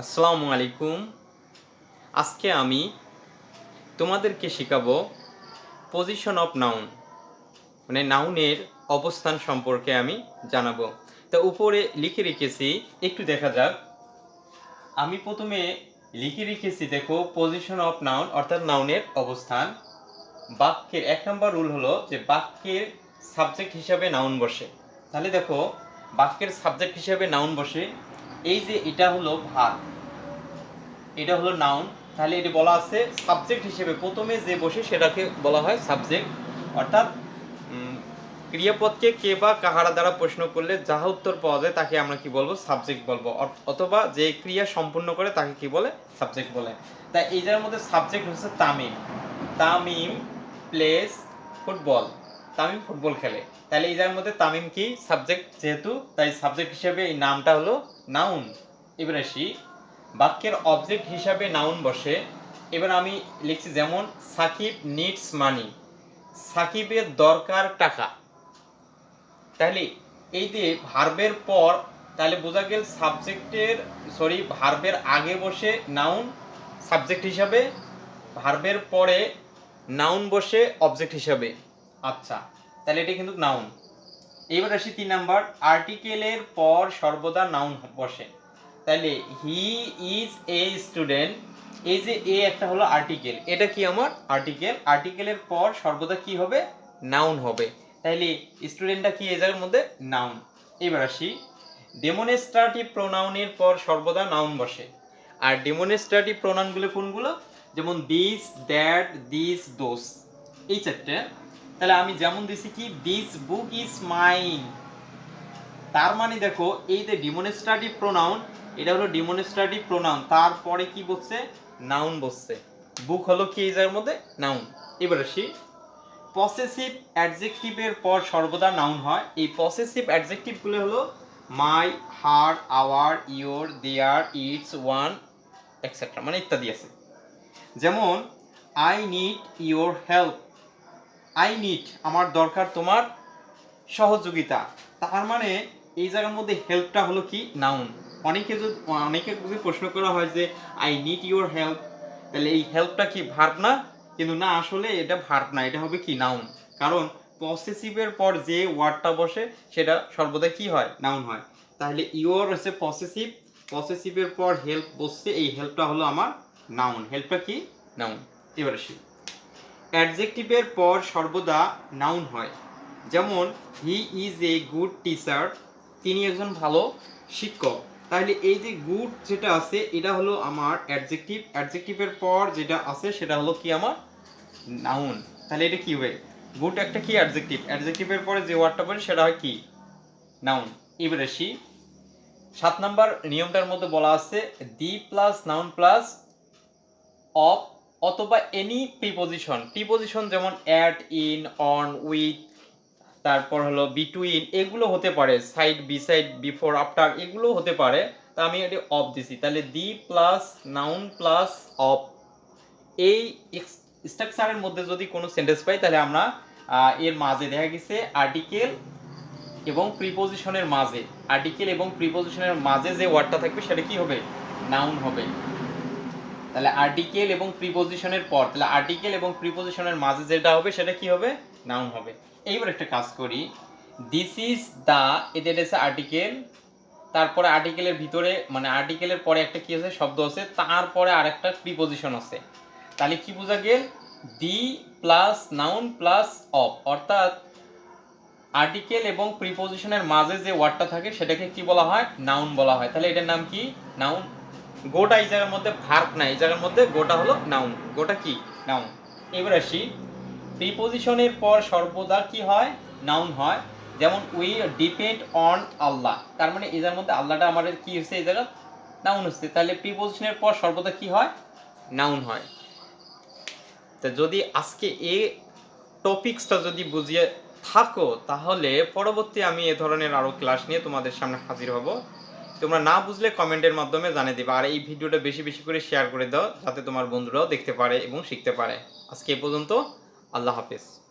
আসসালামু আলাইকুম। আজকে আমি তোমাদেরকে শেখাবো পজিশন অফ নাউন মানে নাউনের অবস্থান সম্পর্কে আমি জানাব। তা উপরে লিখে রেখেছি, একটু দেখা যাক। আমি প্রথমে লিখে রেখেছি, দেখো পজিশন অফ নাউন অর্থাৎ নাউনের অবস্থান। বাক্যের, এক নম্বর রুল হলো যে বাক্যের সাবজেক্ট হিসাবে নাউন বসে। তাহলে দেখো, বাক্যের সাবজেক্ট হিসাবে নাউন বসে। এই যে এটা হলো ভার, এটা হলো নাউন তাহলে এটি বলা আছে সাবজেক্ট হিসেবে। প্রথমে যে বসে সেটাকে বলা হয় সাবজেক্ট অর্থাৎ ক্রিয়াপদকে কে বা কাহারা দ্বারা প্রশ্ন করলে যাহা উত্তর পাওয়া যায় তাকে আমরা কি বলব? সাবজেক্ট বলব। অথবা যে ক্রিয়া সম্পূর্ণ করে তাকে কি বলে? সাবজেক্ট বলে। তাই এই মধ্যে সাবজেক্ট হচ্ছে Tamim. Tamim plays football Tamim football খেলে। তাহলে এই যার মধ্যে তামিম কি সাবজেক্ট যেহেতু, তাই সাবজেক্ট হিসেবে এই নামটা হলো নাউন এবার আসি। বাক্যের অবজেক্ট হিসাবে নাউন বসে। এবার আমি লিখছি যেমন, সাকিব নিডস মানি সাকিবের দরকার টাকা। তাহলে এই যে ভার্বের পর, তাহলে বোঝা গেল সাবজেক্টের সরি ভার্বের আগে বসে নাউন সাবজেক্ট হিসাবে। ভার্বের পরে নাউন বসে অবজেক্ট হিসাবে। আচ্ছা তাহলে এটা কিন্তু নাউন এবার আসি তিন নাম্বার আর্টিকেলের পর সর্বদা নাউন বসে। তাহলে হি ইজ এ স্টুডেন্ট এই যে এ একটা হলো আর্টিকেল এটা কি আমার? আর্টিকেল আর্টিকেলের পর সর্বদা কি হবে? নাউন হবে। তাহলে স্টুডেন্টটা কি এই জায়গার মধ্যে? নাউন এবার আসি ডেমনস্ট্রেটিভ প্রোনাউনের পর সর্বদা নাউন বসে। আর ডেমনস্ট্রেটিভ প্রোনাউনগুলো কোনগুলো? যেমন দিস দ্যাট দিস দোস এই চারটে। তাহলে আমি যেমন দিছি কি দিস বুক ইজ মাইন তার মানে দেখো, এই যে ডিমনস্ট্রেটিভ প্রোনাউন এটা হলো ডিমনস্ট্রেটিভ প্রোনাউন তারপরে কি বসছে? নাউন বসছে। বুক হলো কি এই জায়গার মধ্যে? নাউন এবার আসি। পসেসিভ অ্যাডজেক্টিভের পর সর্বদা নাউন হয়। এই পসেসিভ অ্যাডজেক্টিভগুলো হলো my her our your their its one etcetera মানে ইত্যাদি আছে। যেমন I need your help I need আমার দরকার তোমার সহযোগিতা। তার মানে এই জায়গার মধ্যে হেল্পটা হলো কি? নাউন অনেকে যদি অনেকে যদি প্রশ্ন করা হয় যে আই নিড ইউর হেল্প তাহলে এই হেল্পটা কি ভার্ব না? কিন্তু না, আসলে এটা ভার্ব না, এটা হবে কি? নাউন কারণ পসেসিভের পর যে ওয়ার্ডটা বসে, সেটা সর্বদা কি হয়? নাউন হয়। তাহলে ইউর হচ্ছে পসেসিভ পসেসিভের পর হেল্প বসছে, এই হেল্পটা হলো আমার নাউন হেল্পটা কি? নাউন এবার আসি অ্যাডজেক্টিভের পর সর্বদা নাউন হয়। যেমন he is a good teacher তিনি একজন ভালো শিক্ষক। তাহলে এই যে গুড যেটা আছে, এটা হলো আমার অ্যাডজেক্টিভ অ্যাডজেক্টিভের পর যেটা আছে, সেটা হলো কি আমার? নাউন তাহলে এটা কি হবে গুড একটা কি অ্যাডজেক্টিভ অ্যাডজেক্টিভের পরে যে ওয়ার্ডটা পড়ে সেটা হয় কি? নাউন এবার আসি। সাত নাম্বার নিয়মটার মধ্যে বলা আছে the plus noun plus of অথবা এনি প্রিপোজিশন প্রিপোজিশন যেমন অ্যাট ইন অন উইথ তারপর হলো বিটুইন এগুলো হতে পারে সাইড বিসাইড বিফোর আফটার এগুলো হতে পারে। তা আমি এটি অফ দিছি। তাহলে the plus noun plus of এই স্ট্রাকচারের মধ্যে যদি কোনো সেন্টেন্স পাই, তাহলে আমরা এর মাঝে দেখা গেছে আর্টিকেল এবং প্রিপোজিশনের মাঝে। আর্টিকেল এবং প্রিপোজিশনের মাঝে যে ওয়ার্ডটা থাকবে, সেটা কি হবে? নাউন হবে। তাহলে আর্টিকেল এবং প্রিপোজিশনের পর, তাহলে আর্টিকেল এবং প্রিপোজিশনের মাঝে যেটা হবে, সেটা কি হবে? নাউন হবে। এইবার একটা কাজ করি। দিস ইজ দা এদের এসে আর্টিকেল তারপরে আর্টিকেলের ভিতরে মানে আর্টিকেলের পরে একটা কি আছে? শব্দ আছে। তারপরে আরেকটা প্রিপোজিশন আছে। তাহলে কি বোঝা গেল? The plus noun plus of অর্থাৎ আর্টিকেল এবং প্রিপোজিশনের মাঝে যে ওয়ার্ডটা থাকে, সেটাকে কি বলা হয়? নাউন বলা হয়। তাহলে এটার নাম কি? নাউন গোটা এই জায়গার মধ্যে ভার্ব না এই জায়গার মধ্যে গোটা হলো নাউন। গোটা কি? নাউন। এবার আসি, প্রিপোজিশনের পর সর্বদা কি হয়? নাউন হয়। যেমন উই ডিপেন্ড অন আল্লাহ তার মানে এই জায়গার মধ্যে আল্লাহটা আমাদের কি হচ্ছে? এই জায়গা নাউন হচ্ছে। তাহলে প্রিপোজিশনের পর সর্বদা কি হয়? নাউন হয়। তো যদি আজকে এ টপিকসটা যদি বুঝিয়ে থাকো, তাহলে পরবর্তী আমি এ ধরনের আরও ক্লাস নিয়ে তোমাদের সামনে হাজির হব। তোমরা না বুঝলে কমেন্টের মাধ্যমে জানিয়ে দিবা। আর এই ভিডিওটা বেশি বেশি করে শেয়ার করে দাও, যাতে তোমার বন্ধুরাও দেখতে পারে এবং শিখতে পারে। আজকে এ পর্যন্ত, আল্লাহ হাফেজ।